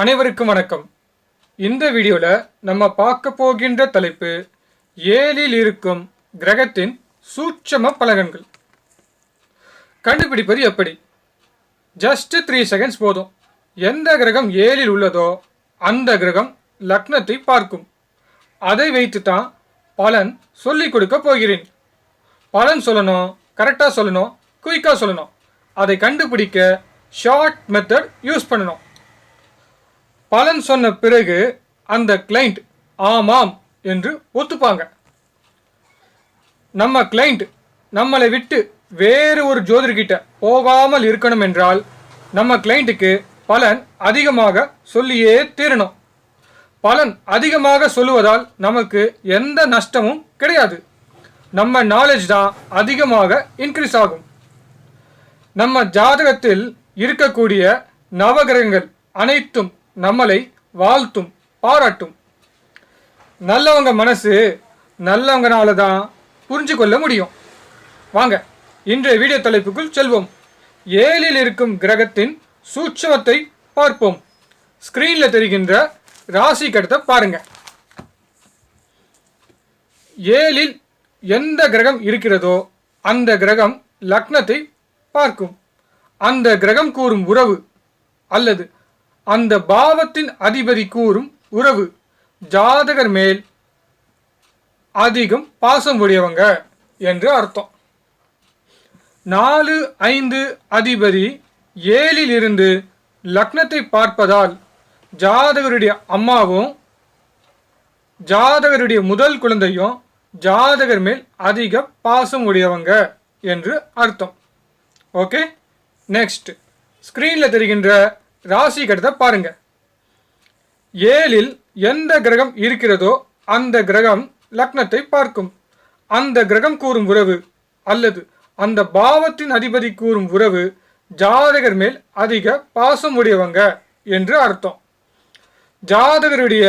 அனைவருக்கும் வணக்கம். இந்த வீடியோவில் நம்ம பார்க்க போகின்ற தலைப்பு ஏழில் இருக்கும் கிரகத்தின் சூட்சம பலகன்கள். கண்டுபிடிப்பது எப்படி? ஜஸ்ட் த்ரீ செகண்ட்ஸ் போதும். எந்த கிரகம் ஏழில் உள்ளதோ அந்த கிரகம் லக்னத்தை பார்க்கும். அதை வைத்து தான் பலன் சொல்லிக் கொடுக்க போகிறேன். பலன் சொல்லணும் கரெக்டாக சொல்லணும் குயிக்காக சொல்லணும். அதை கண்டுபிடிக்க ஷார்ட் மெத்தட் யூஸ் பண்ணணும். பலன் சொன்ன பிறகு அந்த கிளைண்ட் ஆமாம் என்று ஒத்துப்பாங்க. நம்ம கிளைண்ட் நம்மளை விட்டு வேறு ஒரு ஜோதிடர்கிட்ட போகாமல் இருக்கணும் என்றால் நம்ம கிளைண்ட்டுக்கு பலன் அதிகமாக சொல்லியே தீரணும். பலன் அதிகமாக சொல்லுவதால் நமக்கு எந்த நஷ்டமும் கிடையாது. நம்ம நாலேஜ் தான் அதிகமாக இன்க்ரீஸ் ஆகும். நம்ம ஜாதகத்தில் இருக்கக்கூடிய நவகிரகங்கள் அனைத்தும் நம்மளை வாழ்த்தும் பாராட்டும். நல்லவங்க மனசு நல்லவங்கனால தான் புரிஞ்சு கொள்ள முடியும். வாங்க இன்றைய வீடியோ தலைப்புக்குள் செல்வோம். ஏழில் இருக்கும் கிரகத்தின் சூட்சமத்தை பார்ப்போம். ஸ்கிரீனில் தெரிகின்ற ராசி கடத்தை பாருங்க. ஏழில் எந்த கிரகம் இருக்கிறதோ அந்த கிரகம் லக்னத்தை பார்க்கும். அந்த கிரகம் கூறும் உறவு அல்லது அந்த பாவத்தின் அதிபதி கூறும் உறவு ஜாதகர் மேல் அதிகம் பாசம் உடையவங்க என்று அர்த்தம். நாலு ஐந்து அதிபதி ஏழில் இருந்து லக்னத்தை பார்ப்பதால் ஜாதகருடைய அம்மாவும் ஜாதகருடைய முதல் குழந்தையும் ஜாதகர் மேல் அதிக பாசம் உடையவங்க என்று அர்த்தம். ஓகே? நெக்ஸ்ட். ஸ்க்ரீனில் தெரிகின்ற ராசி கட்டத்தை பாருங்க. ஏழில் எந்த கிரகம் இருக்கிறதோ அந்த கிரகம் லக்னத்தை பார்க்கும். அந்த கிரகம் கூறும் உறவு அல்லது அந்த பாவத்தின் அதிபதி கூறும் உறவு ஜாதகர் மேல் அதிக பாசம் உடையவங்க என்று அர்த்தம். ஜாதகருடைய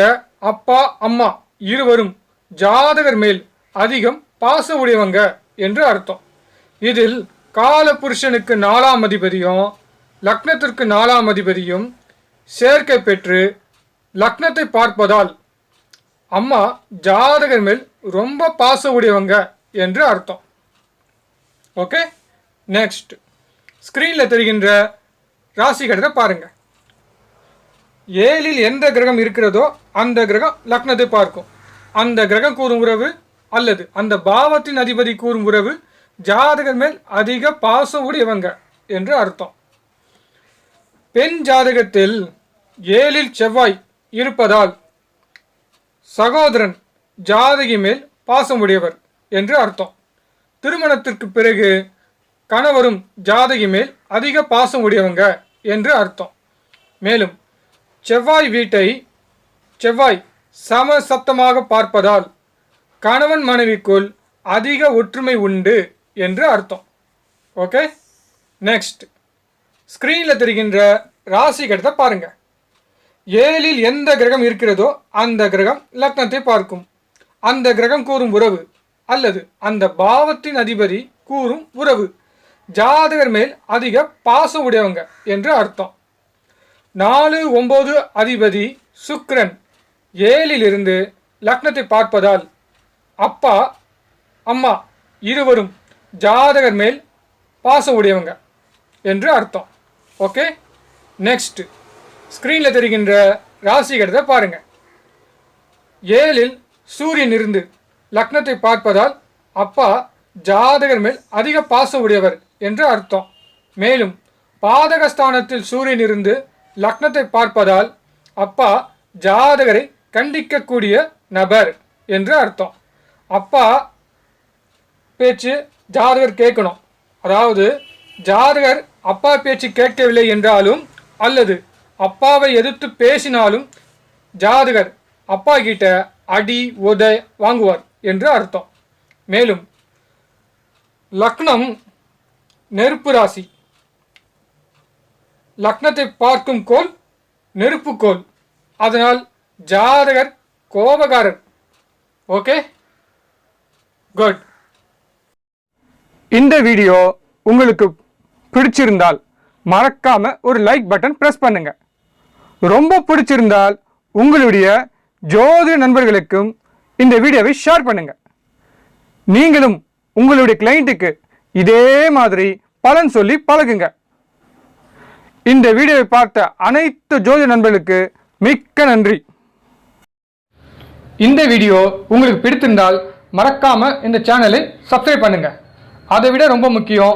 அப்பா அம்மா இருவரும் ஜாதகர் மேல் அதிகம் பாசம் உடையவங்க என்று அர்த்தம். இதில் கால புருஷனுக்கு நாலாம் அதிபதியும் லக்னத்திற்கு நாலாம் அதிபதியும் சேர்க்கை பெற்று லக்னத்தை பார்ப்பதால் அம்மா ஜாதகர் மேல் ரொம்ப பாச உடையவங்க என்று அர்த்தம். ஓகே? நெக்ஸ்ட் ஸ்க்ரீனில் தெரிகின்ற ராசி கடத்தை பாருங்க. ஏழில் எந்த கிரகம் இருக்கிறதோ அந்த கிரகம் லக்னத்தை பார்க்கும். அந்த கிரகம் கூறும் உறவு அல்லது அந்த பாவத்தின் அதிபதி கூறும் உறவு ஜாதகர் மேல் அதிக பாசம் உடையவங்க என்று அர்த்தம். பெண் ஜாதகத்தில் ஏழில் செவ்வாய் இருப்பதால் சகோதரன் ஜாதகி மேல் பாசமுடையவர் என்று அர்த்தம். திருமணத்திற்கு பிறகு கணவரும் ஜாதகி மேல் அதிக பாசம் உடையவங்க என்று அர்த்தம். மேலும் செவ்வாய் வீட்டை செவ்வாய் சம சத்தமாக பார்ப்பதால் கணவன் மனைவிக்குள் அதிக ஒற்றுமை உண்டு என்று அர்த்தம். ஓகே? நெக்ஸ்ட். ஸ்க்ரீனில் தெரிகின்ற ராசி கடத்தை பாருங்க. ஏழில் எந்த கிரகம் இருக்கிறதோ அந்த கிரகம் லக்னத்தை பார்க்கும். அந்த கிரகம் கூறும் உறவு அல்லது அந்த பாவத்தின் அதிபதி கூறும் உறவு. ஜாதகர் மேல் அதிக பாசம் உடையவங்க என்று அர்த்தம். நாலு ஒம்பது அதிபதி சுக்ரன் ஏழிலிருந்து லக்னத்தை பார்ப்பதால் அப்பா அம்மா இருவரும் ஜாதகர் மேல் பாசம் உடையவங்க என்று அர்த்தம். ஓகே நெக்ஸ்ட் ஸ்க்ரீனில் தெரிகின்ற ராசிகிறத பாருங்க. ஏழில் சூரியன் இருந்து லக்னத்தை பார்ப்பதால் அப்பா ஜாதகர் மேல் அதிக பாச உடையவர் என்று அர்த்தம். மேலும் பாதகஸ்தானத்தில் சூரியன் இருந்து லக்னத்தை பார்ப்பதால் அப்பா ஜாதகரை கண்டிக்கக்கூடிய நபர் என்று அர்த்தம். அப்பா பேச்சு ஜாதகர் கேட்கணும். அதாவது ஜாதகர் அப்பா பேச்சு கேட்கவில்லை என்றாலும் அல்லது அப்பாவை எதிர்த்து பேசினாலும் ஜாதகர் அப்பா கிட்ட அடி உத வாங்குவார் என்று அர்த்தம். மேலும் லக்னம் நெருப்பு ராசி. லக்னத்தை பார்க்கும் கோல் நெருப்பு கோல் அதனால் ஜாதகர் கோபகாரர் ஓகே? குட். இந்த வீடியோ உங்களுக்கு பிடிச்சிருந்தால் மறக்காம ஒரு லைக் பட்டன் ப்ரெஸ் பண்ணுங்க. ரொம்ப பிடிச்சிருந்தால் உங்களுடைய ஜோதிட நண்பர்களுக்கும் இந்த வீடியோவை ஷேர் பண்ணுங்க. நீங்களும் உங்களுடைய கிளைண்ட்டுக்கு இதே மாதிரி பலன் சொல்லி பழகுங்க. இந்த வீடியோவை பார்த்த அனைத்து ஜோதிட நண்பர்களுக்கு மிக்க நன்றி. இந்த வீடியோ உங்களுக்கு பிடித்திருந்தால் மறக்காம இந்த சேனலை சப்ஸ்கிரைப் பண்ணுங்க. அதை விட ரொம்ப முக்கியம்